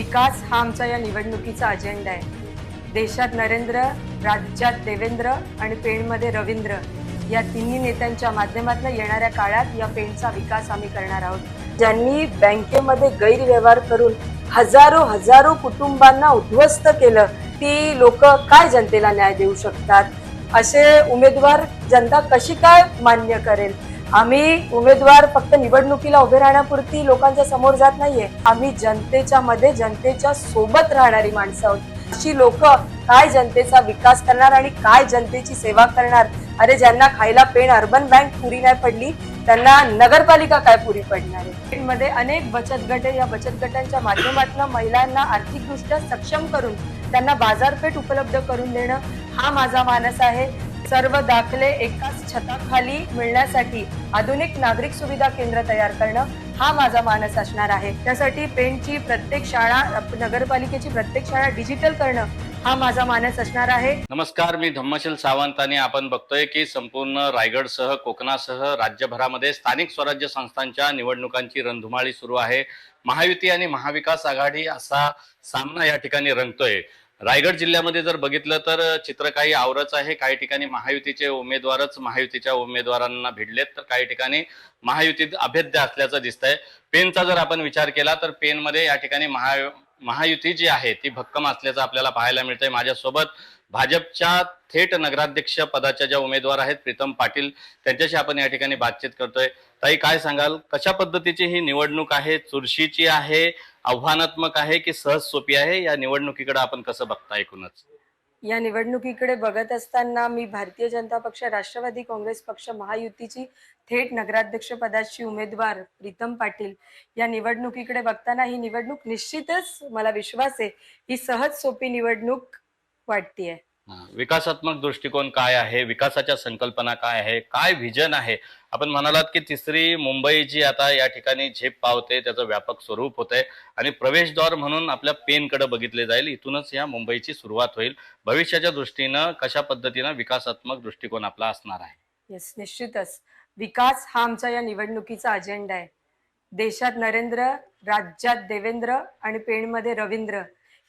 विकास हा आमचा या निवडणुकीचा अजेंडा आहे. देशात नरेंद्र राज्यात देवेंद्र आणि पेणमध्ये रवींद्र या तिन्ही नेत्यांच्या माध्यमातून येणाऱ्या काळात या पेणचा विकास आम्ही करणार आहोत. ज्यांनी बँकेमध्ये गैरव्यवहार करून हजारो हजारो कुटुंबांना उद्ध्वस्त केलं ती लोक काय जनतेला न्याय देऊ शकतात? असे उमेदवार जनता कशी काय मान्य करेल? आम्ही उमेदवार फक्त निवडणुकीला उभे राहण्यापुरती लोकांच्या समोर जात नाहीये. आम्ही जनतेच्या मध्ये जनतेच्या सोबत राहणारी माणसं आहोत. अशी लोक काय जनतेचा विकास करणार आणि काय जनतेची सेवा करणार? अरे ज्यांना खायला पेन अर्बन बँक पुरी नाही पडली त्यांना नगरपालिका काय पुरी पडणार आहे? मध्ये अनेक बचत गटे या बचत गटांच्या माध्यमातून महिलांना आर्थिकदृष्ट्या सक्षम करून त्यांना बाजारपेठ उपलब्ध करून देणं हा माझा मानस आहे. सर्व दाखले एकाच छताखाली मिळण्यासाठी आधुनिक नागरिक सुविधा केंद्र तयार करणं हा माझा मानस असणार आहे. त्यासाठी पेनची प्रत्येक शाळा नगरपालिकेची प्रत्येक शाळा डिजिटल करणं हा माझा मानस असणार आहे. नमस्कार मी धम्मशील सावंत आणि आपण बघतोय की संपूर्ण रायगडसह कोकणासह राज्यभरामध्ये स्थानिक स्वराज्य संस्थांच्या निवडणुकांची रणधुमाळी सुरू आहे. महायुती आणि महाविकास आघाडी असा सामना या ठिकाणी रंगतोय. रायगड जिल्ह्यामध्ये जर बघितलं तर चित्र काही आवरच आहे. काही ठिकाणी महायुतीचे उमेदवारच महायुतीच्या उमेदवारांना भिडलेत. तर काही ठिकाणी महायुतीत अभेद्य असल्याचं दिसतंय. पेनचा जर आपण विचार केला तर पेनमध्ये या ठिकाणी महा महायुती जी आहे ती भक्कम असल्याचं आपल्याला पाहायला मिळतंय. माझ्यासोबत भाजपच्या थेट नगराध्यक्ष पदाच्या ज्या उमेदवार आहेत प्रीतम पाटील त्यांच्याशी आपण या ठिकाणी बातचीत करतोय. ताई काय सांगाल? कशा पद्धतीची ही निवडणूक आहे? चुरशीची आहे? आव्हानात्मक आहे की सहज सोपी आहे? या निवडणुकीकडे आपण कसं बघता एकूणच? या निवडणुकीकडे बघत असताना मी भारतीय जनता पक्ष राष्ट्रवादी काँग्रेस पक्ष महायुतीची थेट नगराध्यक्ष पदाची उमेदवार प्रीतम पाटील या निवडणुकीकडे बघताना ही निवडणूक निश्चितच मला विश्वास आहे ही सहज सोपी निवडणूक वाटतीये. विकासात्मक दृष्टिकोन काय आहे? विकासाच्या संकल्पना काय आहे? काय व्हिजन आहे? आपण म्हणालात की तिसरी मुंबई जी आता या ठिकाणी झेप पावते त्याचं व्यापक स्वरूप होत आहे आणि प्रवेशद्वार म्हणून आपल्या पेनकडे बघितले जाईल. इथूनच या मुंबईची सुरुवात होईल. भविष्याच्या दृष्टीनं कशा पद्धतीनं विकासात्मक दृष्टिकोन आपला असणार आहे? येस निश्चितच. विकास हा आमचा या निवडणुकीचा अजेंडा आहे. देशात नरेंद्र राज्यात देवेंद्र आणि पेणमध्ये रवींद्र.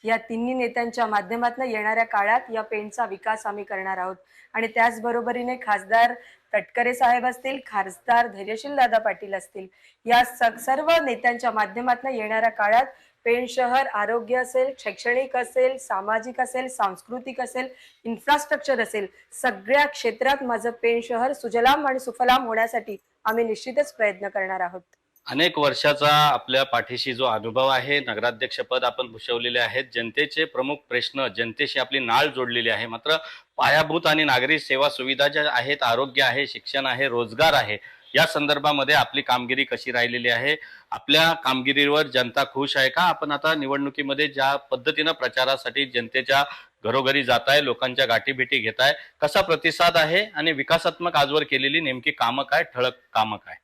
या तिन्ही नेत्यांच्या माध्यमातून येणाऱ्या काळात या पेंटचा विकास आम्ही करणार आहोत. आणि त्याचबरोबरीने खासदार तटकरे साहेब असतील खासदार धैर्यशील दादा पाटील असतील या स- सर्व नेत्यांच्या माध्यमातून येणाऱ्या काळात पेण शहर आरोग्य असेल शैक्षणिक असेल सामाजिक असेल सांस्कृतिक असेल इन्फ्रास्ट्रक्चर असेल सगळ्या क्षेत्रात माझं पेण शहर सुजलाम आणि सुफलाम होण्यासाठी आम्ही निश्चितच प्रयत्न करणार आहोत. अनेक वर्षाचा आपल्या पाठीशी जो अनुभव आहे नगराध्यक्षपद आपण भूषवलेले आहेत. जनतेचे प्रमुख प्रश्न जनतेशी आपली नाळ जोडलेली आहे. मात्र पायाभूत आणि नागरी सेवा सुविधा ज्या आहेत आरोग्य आहे शिक्षण आहे रोजगार आहे या संदर्भामध्ये आपली कामगिरी कशी राहिलेली आहे? आपल्या कामगिरीवर जनता खुश आहे का? आपण आता निवडणुकीमध्ये ज्या पद्धतीनं प्रचारासाठी जनतेच्या घरोघरी जात आहे लोकांच्या गाठीभेटी घेत आहे कसा प्रतिसाद आहे आणि विकासात्मक आजवर केलेली नेमकी कामं काय ठळक कामं काय?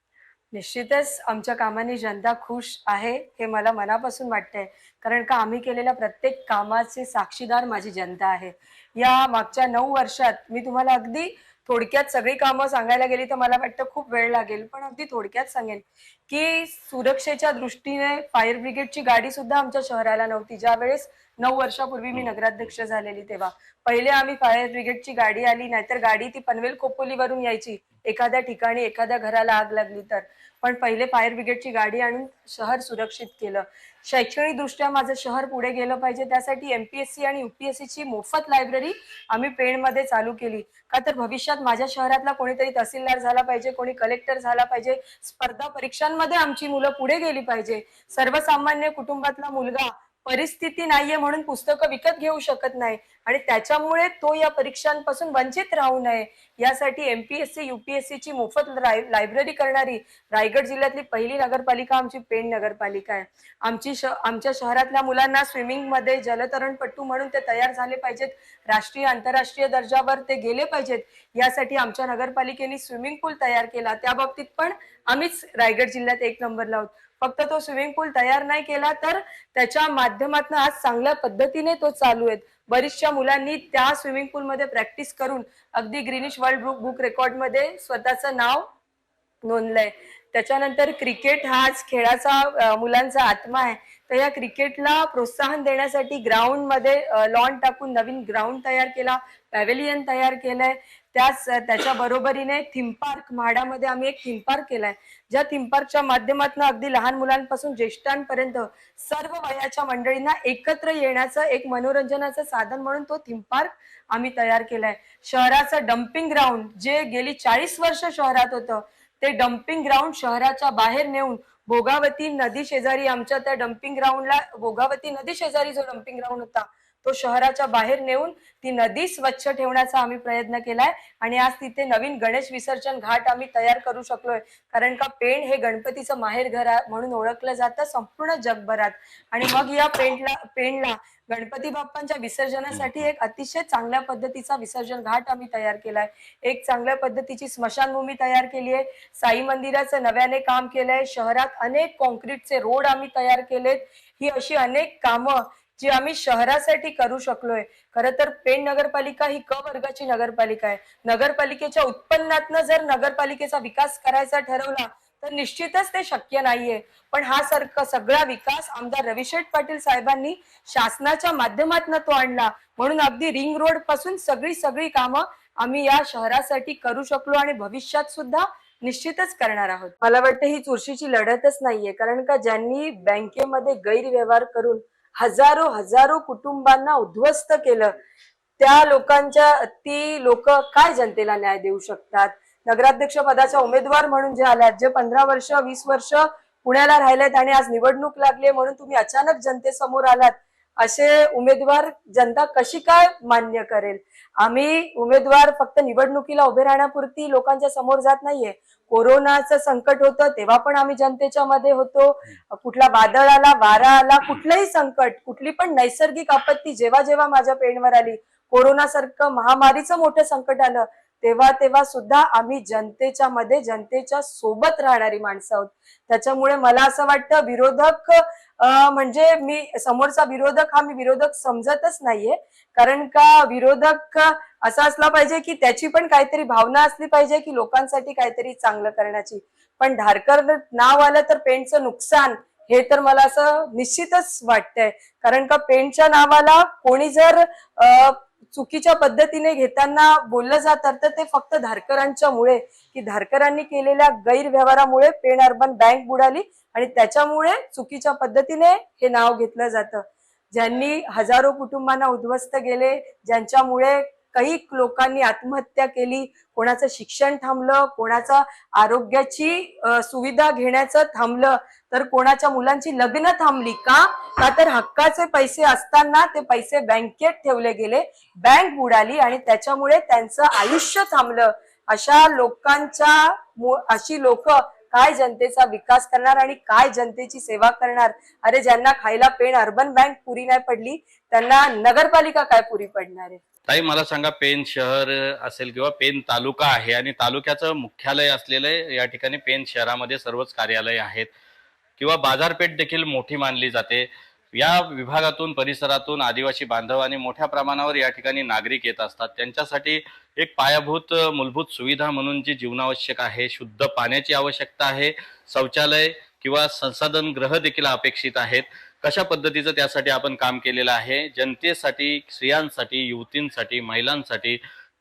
निश्चितच आमच्या कामाने जनता खुश आहे हे मला मनापासून वाटतंय. कारण का आम्ही केलेल्या प्रत्येक कामाचे साक्षीदार माझी जनता आहे. या मागच्या नऊ वर्षात मी तुम्हाला अगदी थोडक्यात सगळी कामं सांगायला गेली तर मला वाटतं खूप वेळ लागेल पण अगदी थोडक्यात सांगेन की सुरक्षेच्या दृष्टीने फायर ब्रिगेडची गाडी सुद्धा आमच्या शहराला नव्हती. ज्या वेळेस नऊ वर्षापूर्वी मी नगराध्यक्ष झालेली तेव्हा. पहिले आम्ही फायर ब्रिगेडची गाडी आली नाहीतर गाडी ती पनवेल खोपोलीवरून यायची. एखाद्या ठिकाणी एखाद्या घराला आग लागली तर. पण पहिले फायर ब्रिगेडची गाडी आणून शहर सुरक्षित केलं. शैक्षणिक दृष्ट्या माझं शहर पुढे गेलं पाहिजे. त्यासाठी एमपीएससी आणि युपीएससीची मोफत लायब्ररी आम्ही पेणमध्ये चालू केली. का तर भविष्यात माझ्या शहरातला कोणीतरी तहसीलदार झाला पाहिजे कोणी कलेक्टर झाला पाहिजे. स्पर्धा परीक्षांमध्ये आमची मुलं पुढे गेली पाहिजे. सर्वसामान्य कुटुंबातला मुलगा परिस्थिती नाहीये म्हणून पुस्तकं विकत घेऊ शकत नाही. आणि त्याच्यामुळे तो या परीक्षांपासून वंचित राहू नये. यासाठी एमपीएससी युपीएससी ची मोफत लायब्ररी करणारी रायगड जिल्ह्यातली पहिली नगरपालिका आमची पेण नगरपालिका आहे. आमची श आमच्या शहरातल्या मुलांना स्विमिंगमध्ये जलतरणपट्टू म्हणून ते तयार झाले पाहिजेत. राष्ट्रीय आंतरराष्ट्रीय दर्जावर ते गेले पाहिजेत. यासाठी आमच्या नगरपालिकेने स्विमिंग पूल तयार केला. त्या बाबतीत पण आम्हीच रायगड जिल्ह्यात एक नंबरला आहोत फक्त तो स्विमिंग पूल तयार नाही केला तर त्याच्या माध्यमातून आज चांगल्या पद्धतीने तो चालू आहे बरीचशा मुलांनी त्या स्विमिंग पूलमध्ये प्रॅक्टिस करून अगदी ग्रीनिश वर्ल्ड बुक बुक रेकॉर्डमध्ये स्वतःचं नाव नोंदलंय. त्याच्यानंतर क्रिकेट हाच खेळाचा मुलांचा आत्मा आहे. तर या क्रिकेटला प्रोत्साहन देण्यासाठी ग्राउंडमध्ये लॉन टाकून नवीन ग्राउंड तयार केला पॅव्हेलियन तयार केलंय. त्याच त्याच्या बरोबरीने थीम पार्क म्हाडामध्ये आम्ही एक थीम पार्क केलाय. ज्या थीम पार्कच्या माध्यमातून अगदी लहान मुलांपासून ज्येष्ठांपर्यंत सर्व वयाच्या मंडळींना एकत्र येण्याचं एक मनोरंजनाचं साधन म्हणून तो थीम पार्क आम्ही तयार केलाय. शहराचं डम्पिंग ग्राउंड जे गेली चाळीस वर्ष शहरात होतं ते डम्पिंग ग्राउंड शहराच्या बाहेर नेऊन भोगावती नदी शेजारी आमच्या त्या डम्पिंग ग्राउंडला भोगावती नदी शेजारी जो डम्पिंग ग्राउंड होता तो शहराच्या बाहेर नेऊन ती नदी स्वच्छ ठेवण्याचा आम्ही प्रयत्न केलाय. आणि आज तिथे नवीन गणेश विसर्जन घाट आम्ही तयार करू शकलोय. कारण का पेण हे गणपतीचं माहेर घर आहे म्हणून ओळखलं जातं संपूर्ण जगभरात. आणि मग या पेंडला पेणला गणपती बाप्पांच्या विसर्जनासाठी एक अतिशय चांगल्या पद्धतीचा विसर्जन घाट आम्ही तयार केलाय. एक चांगल्या पद्धतीची स्मशानभूमी तयार केली आहे. साई मंदिराचं नव्याने काम केलंय. शहरात अनेक कॉन्क्रीटचे रोड आम्ही तयार केलेत. ही अशी अनेक कामं जी आम्ही शहरासाठी करू शकलोय. खरं तर पेण नगरपालिका ही क वर्गाची नगरपालिका आहे. नगरपालिकेच्या उत्पन्नातनं जर नगरपालिकेचा विकास करायचा ठरवला तर निश्चितच ते शक्य नाहीये. पण हा सारखा सगळा विकास आमदार रविशेठ पाटील साहेबांनी शासनाच्या माध्यमातून तो आणला. म्हणून अगदी रिंग रोडपासून सगळी सगळी कामं आम्ही या शहरासाठी करू शकलो आणि भविष्यात सुद्धा निश्चितच करणार आहोत. मला वाटतं ही चुरशीची लढतच नाहीये. कारण का ज्यांनी बँकेमध्ये गैरव्यवहार करून हजारो हजारो कुटुंबांना उद्ध्वस्त केलं. त्या लोकांच्या ती लोक काय जनतेला न्याय देऊ शकतात? नगराध्यक्ष पदाच्या उमेदवार म्हणून जे आल्यात जे पंधरा वर्ष वीस वर्ष पुण्याला राहिलेत आणि आज निवडणूक लागली म्हणून तुम्ही अचानक जनतेसमोर आलात. असे उमेदवार जनता कशी काय मान्य करेल? आम्ही उमेदवार फक्त निवडणुकीला उभे राहण्यापुरती लोकांच्या समोर जात नाहीये. कोरोनाचं संकट होतं तेव्हा पण आम्ही जनतेच्या मध्ये होतो. कुठला वादळ आला वारा आला कुठलंही संकट कुठली पण नैसर्गिक आपत्ती जेव्हा जेव्हा माझ्या पेणवर आली कोरोनासारखं महामारीचं मोठं संकट आलं तेव्हा तेव्हा सुद्धा आम्ही जनतेच्या मध्ये जनतेच्या सोबत राहणारी माणसं आहोत. त्याच्यामुळे मला असं वाटतं विरोधक म्हणजे मी समोरचा विरोधक हा मी विरोधक समजतच नाहीये. कारण का विरोधक असा असला पाहिजे की त्याची पण काहीतरी भावना असली पाहिजे की लोकांसाठी काहीतरी चांगलं करण्याची. पण धारकर नाव आलं तर पेंटचं नुकसान हे तर मला असं निश्चितच वाटतंय. कारण का पेंटच्या नावाला कोणी जर चुकीच्या पद्धतीने घेताना बोललं जातं तर ते फक्त धारकरांच्या मुळे की धारकरांनी केलेल्या गैरव्यवहारामुळे पेण अर्बन बँक बुडाली आणि त्याच्यामुळे चुकीच्या पद्धतीने हे नाव घेतलं जातं. ज्यांनी हजारो कुटुंबांना उद्ध्वस्त गेले ज्यांच्यामुळे काही लोकांनी आत्महत्या केली कोणाचं शिक्षण थांबलं कोणाचं आरोग्याची सुविधा घेण्याचं थांबलं तर कोणाच्या मुलांची लग्न थांबली का? का तर हक्काचे पैसे असताना ते पैसे बँकेत ठेवले गेले बँक बुडाली आणि त्याच्यामुळे त्यांचं आयुष्य थांबलं. अशा लोकांच्या अशी लोक काय जनतेचा विकास करणार आणि काय जनतेची सेवा करणार? अरे ज्यांना खायला पेण अर्बन बँक पुरी नाही पडली त्यांना नगरपालिका काय पुरी पडणार आहे? ताई मला सांगा पेन शहर असेल किंवा पेन तालुका आहे आणि तालुक्याचं मुख्यालय असलेलं या ठिकाणी पेन शहरामध्ये सर्वच कार्यालय आहेत किंवा बाजारपेठ देखील मोठी मानली जाते. या विभागातून परिसरातून आदिवासी बांधव आणि मोठ्या प्रमाणावर या ठिकाणी नागरिक येत असतात. त्यांच्यासाठी एक पायाभूत मूलभूत सुविधा म्हणून जी जीवनावश्यक आहे शुद्ध पाण्याची आवश्यकता आहे शौचालय किंवा संसाधन ग्रह देखील अपेक्षित आहेत. कशा पद्धतीचं त्यासाठी आपण काम केलेलं आहे? जनतेसाठी स्त्रियांसाठी युवतींसाठी महिलांसाठी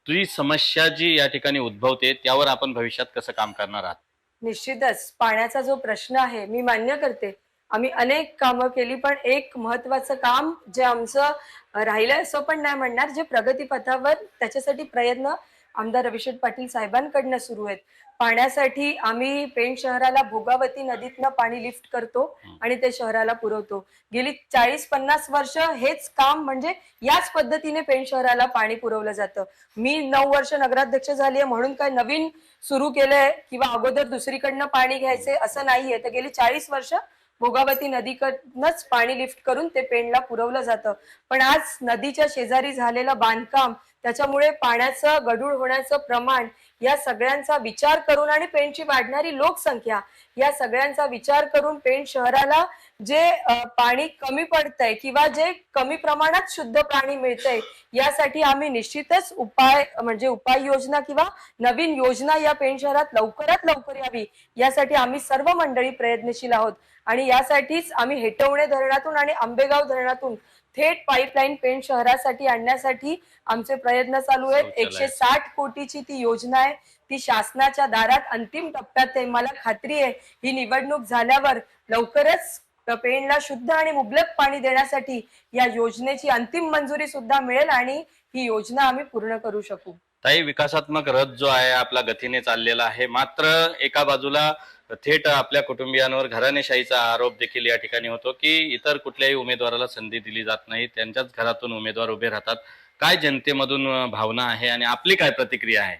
तुझी समस्या जी या ठिकाणी उद्भवते त्यावर आपण भविष्यात कसं काम करणार आहात? निश्चितच. पाण्याचा जो प्रश्न आहे मी मान्य करते. आम्ही अनेक कामं केली पण एक महत्वाचं काम जे आमचं राहिलं असं पण नाही म्हणणार जे प्रगतीपथावर त्याच्यासाठी प्रयत्न आमदार रविशेठ पाटील साहेबांकडनं सुरू आहेत. पाण्यासाठी आम्ही पेण शहराला भोगावती नदीतनं पाणी लिफ्ट करतो आणि ते शहराला पुरवतो. गेली चाळीस पन्नास वर्ष हेच काम म्हणजे याच पद्धतीने पेण शहराला पाणी पुरवलं जातं. मी नऊ वर्ष नगराध्यक्ष झाली आहे म्हणून काय नवीन सुरू केलंय किंवा अगोदर दुसरीकडनं पाणी घ्यायचे असं नाहीये. तर गेली चाळीस वर्ष भोगावती नदीकडनंच पाणी लिफ्ट करून ते पेणला पुरवलं जातं. पण आज नदीच्या शेजारी झालेलं बांधकाम त्याच्यामुळे पाण्याचं गढूळ होण्याचं प्रमाण या सगळ्यांचा विचार करून आणि पेणची वाढणारी लोकसंख्या या सगळ्यांचा विचार करून पेण शहराला जे पाणी कमी पडतंय किंवा जे कमी प्रमाणात शुद्ध पाणी मिळतंय यासाठी आम्ही निश्चितच उपाय म्हणजे उपाययोजना किंवा नवीन योजना या पेण शहरात लवकरात लवकर यावी. यासाठी आम्ही सर्व मंडळी प्रयत्नशील आहोत. आणि यासाठीच आम्ही हेटवणे धरणातून आणि आंबेगाव धरणातून थेट पाईपलाईन पेण शहरासाठी आणण्यासाठी आमचे प्रयत्न चालू आहेत. एकशे साठ कोटीची ती योजना आहे. ती शासनाच्या दारात अंतिम टप्प्यात आहे. मला खात्री आहे ही निवडणूक झाल्यावर लवकरच पेणला शुद्ध आणि मुबलक पाणी देण्यासाठी या योजनेची अंतिम मंजुरी सुद्धा मिळेल आणि ही योजना आम्ही पूर्ण करू शकू. ताई विकासात्मक रथ जो आहे आपला गतीने चाललेला आहे. मात्र एका बाजूला थेट आपल्या कुटुंबियांवर घराणेशाहीचा आरोप देखील या ठिकाणी होतो की इतर कुठल्याही उमेदवाराला संधी दिली जात नाही. त्यांच्याच घरातून उमेदवार उभे राहतात. काय जनतेमधून भावना आहे आणि आपली काय प्रतिक्रिया आहे?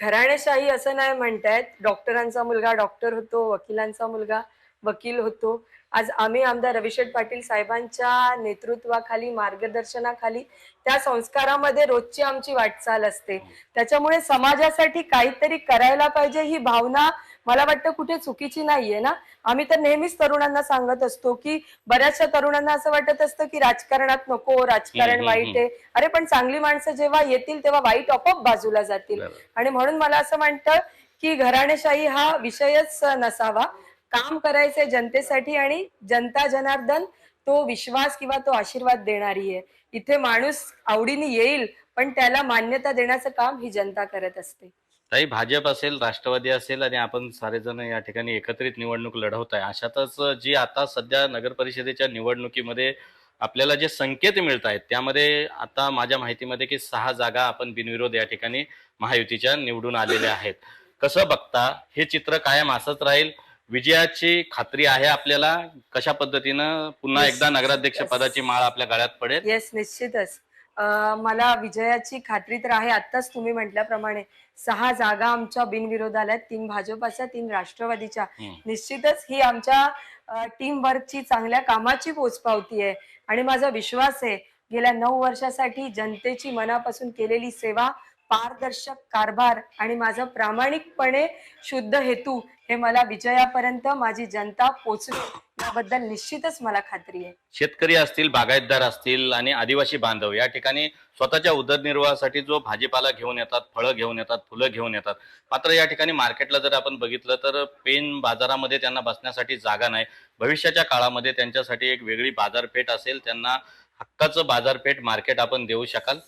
घराणेशाही असं नाही म्हणतायत. डॉक्टरांचा मुलगा डॉक्टर होतो वकिलांचा मुलगा वकील होतो. आज आम्ही आमदार रविशेठ पाटील साहेबांच्या नेतृत्वाखाली मार्गदर्शनाखाली त्या संस्कारामध्ये रोजची आमची वाटचाल असते. त्याच्यामुळे समाजासाठी काहीतरी करायला पाहिजे ही भावना मला वाटतं कुठे चुकीची नाहीये ना? आम्ही तर नेहमीच तरुणांना सांगत असतो की बऱ्याचशा तरुणांना असं वाटत असतं की राजकारणात नको राजकारण वाईट आहे. अरे पण चांगली माणसं जेव्हा येतील तेव्हा वाईट आपोआप बाजूला जातील. आणि म्हणून मला असं वाटतं की घराणेशाही हा विषयच नसावा. काम करायचंय जनतेसाठी आणि जनता जनार्दन तो विश्वास किंवा तो आशीर्वाद देणारी आहे इथे माणूस आवडीने येईल पण त्याला मान्यता देण्याचं काम ही जनता करत असते. ताई भाजप असेल राष्ट्रवादी असेल आणि आपण सारेजण या ठिकाणी एकत्रित निवडणूक लढवत आहे. अशातच जी आता सध्या नगर परिषदेच्या निवडणुकीमध्ये आपल्याला जे संकेत मिळत आहेत त्यामध्ये आता माझ्या माहितीमध्ये की सहा जागा आपण बिनविरोध या ठिकाणी महायुतीच्या निवडून आलेल्या आहेत. कसं बघता हे चित्र कायम असंच राहील? विजयाची खात्री आहे आपल्याला? कशा पद्धतीनं पुन्हा. एकदा नगराध्यक्ष. पदाची माळ आपल्या गळ्यात पडेल? येस निश्चितच. मला विजयाची खात्री तर आहे आत्ताच तुम्ही म्हटल्याप्रमाणे सहा जागा आमच्या बिनविरोध आल्यात तीन भाजपाच्या तीन राष्ट्रवादीच्या. निश्चितच ही आमच्या टीम वर्कची चांगल्या कामाची पोचपावती आहे आणि माझा विश्वास आहे गेल्या नऊ वर्षासाठी जनतेची मनापासून केलेली सेवा पारदर्शक कारभार आणि माझा प्रामाणिकपणे शुद्ध हेतू हे मला विजयापर्यंत माझी जनता पोचली. याबद्दल निश्चितच मला खात्री आहे. शेतकरी असतील बागायतदार असतील आणि आदिवासी बांधव या ठिकाणी स्वतःच्या उदरनिर्वाहासाठी जो भाजीपाला घेऊन येतात फळं घेऊन येतात फुलं घेऊन येतात. मात्र या ठिकाणी मार्केटला जर आपण बघितलं तर पेन बाजारामध्ये त्यांना बसण्यासाठी जागा नाही. भविष्याच्या काळामध्ये त्यांच्यासाठी एक वेगळी बाजारपेठ असेल त्यांना हक्काचं बाजारपेठ मार्केट आपण देऊ शकाल.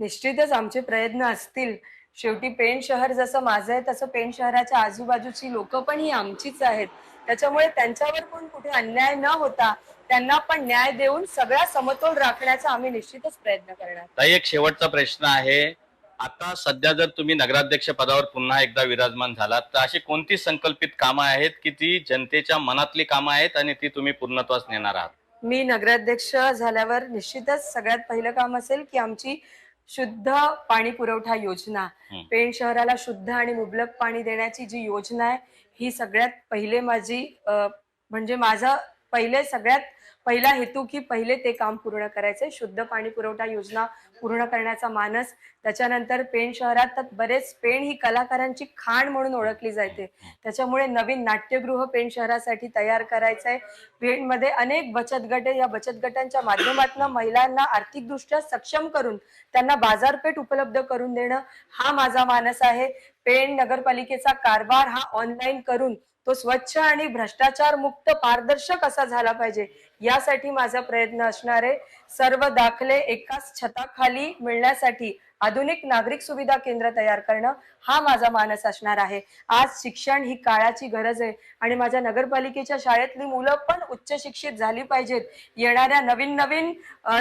निश्चितच आमचे प्रयत्न असतील. शेवटी पेण शहर जसं माझं आहे तसं पेण शहराच्या आजूबाजूची लोक पण ही आमचीच आहेत. त्याच्यामुळे त्यांच्यावर पण कुठे अन्याय न होता त्यांना पण न्याय देऊन सगळा समतोल राखण्याचा आम्ही निश्चितच प्रयत्न करणार. ताई एक शेवटचा प्रश्न आहे. आता सध्या जर तुम्ही नगराध्यक्ष पदावर पुन्हा एकदा विराजमान झालात तर अशी कोणती संकल्पित कामं आहेत की ती जनतेच्या मनातली कामं आहेत आणि ती तुम्ही पूर्णत्वास नेणार आहात? मी नगराध्यक्ष झाल्यावर निश्चितच सगळ्यात पहिलं काम असेल की आमची शुद्ध पाणी पुरवठा योजना. पेण शहराला शुद्ध आणि मुबलक पाणी देण्याची जी योजना आहे ही सगळ्यात पहिले माझी म्हणजे माझा पहिले सगळ्यात पहिला हेतू की पहिले ते काम पूर्ण करायचंय शुद्ध पाणी पुरवठा योजना पूर्ण करण्याचा मानस. त्याच्यानंतर पेण शहरात तर बरेच पेण ही कलाकारांची खाण म्हणून ओळखली जाते. त्याच्यामुळे नवीन नाट्यगृह पेण शहरासाठी तयार करायचंय. पेणमध्ये अनेक बचत गट या बचत गटांच्या माध्यमातून महिलांना आर्थिकदृष्ट्या सक्षम करून त्यांना बाजारपेठ उपलब्ध करून देणं हा माझा मानस आहे. पेण नगरपालिकेचा कारभार हा ऑनलाईन करून तो स्वच्छ आणि भ्रष्टाचार मुक्त पारदर्शक असा झाला पाहिजे. यासाठी माझा प्रयत्न असणार आहे. सर्व दाखले एकाच छताखाली मिळण्यासाठी. आधुनिक नागरिक सुविधा केंद्र तयार करणं हा माझा मानस असणार आहे. आज शिक्षण ही काळाची गरज आहे आणि माझ्या नगरपालिकेच्या शाळेतली मुलं पण उच्च शिक्षित झाली पाहिजेत. येणाऱ्या नवीन नवीन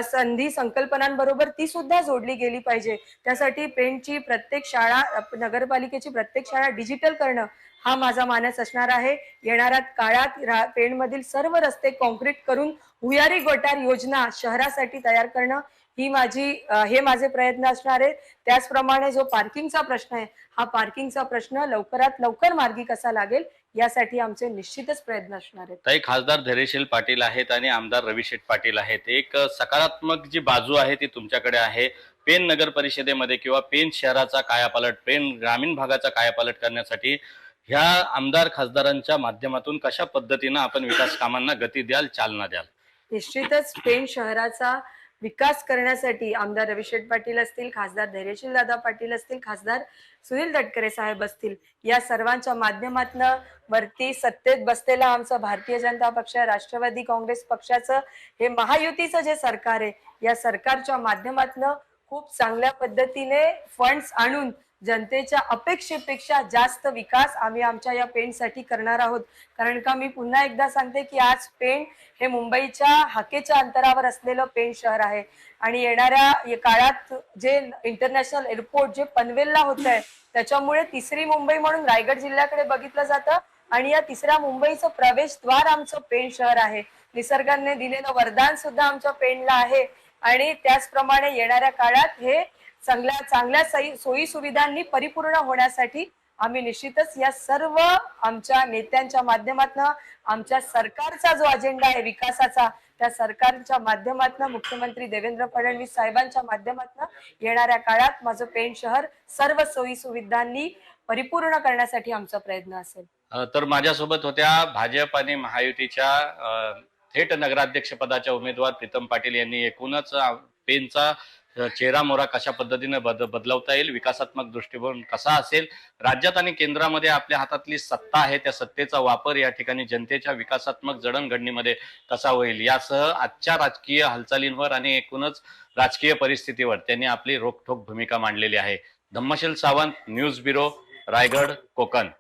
संधी संकल्पनांबरोबर ती सुद्धा जोडली गेली पाहिजे. त्यासाठी पेंटची प्रत्येक शाळा नगरपालिकेची प्रत्येक शाळा डिजिटल करणं हा माझा मानस असणार आहे. येणाऱ्या काळात रा- पेणमधील सर्व रस्ते कॉन्क्रीट करून भुयारी गटार योजना शहरासाठी तयार करणं ही माझी हे माझे प्रयत्न असणार आहेत. त्याचप्रमाणे जो पार्किंगचा प्रश्न आहे हा पार्किंगचा प्रश्न लवकरात लवकर मार्गी कसा लागेल यासाठी आमचे निश्चितच प्रयत्न असणार आहेत. ताई खासदार धैर्यशील पाटील आहेत आणि आमदार रविशेठ पाटील आहेत. एक सकारात्मक जी बाजू आहे ती तुमच्याकडे आहे. पेन नगर परिषदेमध्ये किंवा पेन शहराचा कायापालट पेन ग्रामीण भागाचा कायापालट करण्यासाठी ह्या आमदार खासदारांच्या माध्यमातून कशा पद्धतीनं आपण विकास कामांना गती द्याल चालना द्याल? निश्चितच पेण शहराचा विकास करण्यासाठी आमदार रविशेठ पाटील असतील खासदार धैर्यशील दादा पाटील असतील खासदार सुनील तटकरे साहेब असतील या सर्वांच्या माध्यमातनं वरती सत्तेत बसलेला आमचा भारतीय जनता पक्ष राष्ट्रवादी काँग्रेस पक्षाचं हे महायुतीचं जे सरकार आहे या सरकारच्या माध्यमातनं खूप चांगल्या पद्धतीने फंड्स आणून जनतेच्या अपेक्षेपेक्षा जास्त विकास आम्ही आमच्या या पेंटसाठी करणार आहोत. कारण का मी पुन्हा एकदा सांगते की आज पेंट हे मुंबईच्या हाकेच्या अंतरावर असलेलं पेंट शहर आहे. आणि येणाऱ्या काळात जे इंटरनॅशनल एअरपोर्ट जे पनवेलला होत आहे त्याच्यामुळे तिसरी मुंबई म्हणून रायगड जिल्ह्याकडे बघितलं जातं. आणि या तिसऱ्या मुंबईचं प्रवेशद्वार आमचं पेण शहर आहे. निसर्गाने दिलेलं वरदान सुद्धा आमच्या पेणला आहे. आणि त्याचप्रमाणे येणाऱ्या काळात हे चांगल्या चांगल्या सोयी सुविधांनी परिपूर्ण होण्यासाठी आम्ही निश्चितच या सर्व आमच्या नेत्यांच्या माध्यमातून आमच्या सरकारचा जो अजेंडा आहे विकासाचा त्या सरकारच्या माध्यमातून मुख्यमंत्री देवेंद्र फडणवीस साहेबांच्या माध्यमातून येणाऱ्या काळात माझं पेण शहर सर्व सोयी सुविधांनी परिपूर्ण करण्यासाठी आमचा प्रयत्न असेल. तर माझ्यासोबत होत्या भाजप आणि महायुतीच्या थेट नगराध्यक्ष पदाच्या उमेदवार प्रीतम पाटील यांनी. एकूणच पेनचा चेहरा मोरा कशा पद्धतीने बद बदलवता येईल विकासात्मक दृष्टिकोन कसा असेल राज्यात आणि केंद्रामध्ये आपल्या हातातली सत्ता आहे त्या सत्तेचा वापर या ठिकाणी जनतेच्या विकासात्मक जडणघडणीमध्ये कसा होईल यासह आजच्या राजकीय हालचालींवर आणि एकूणच राजकीय परिस्थितीवर त्यांनी आपली रोखठोक भूमिका मांडलेली आहे. Dhammasheel Sawant news bureau Raigad Konkan.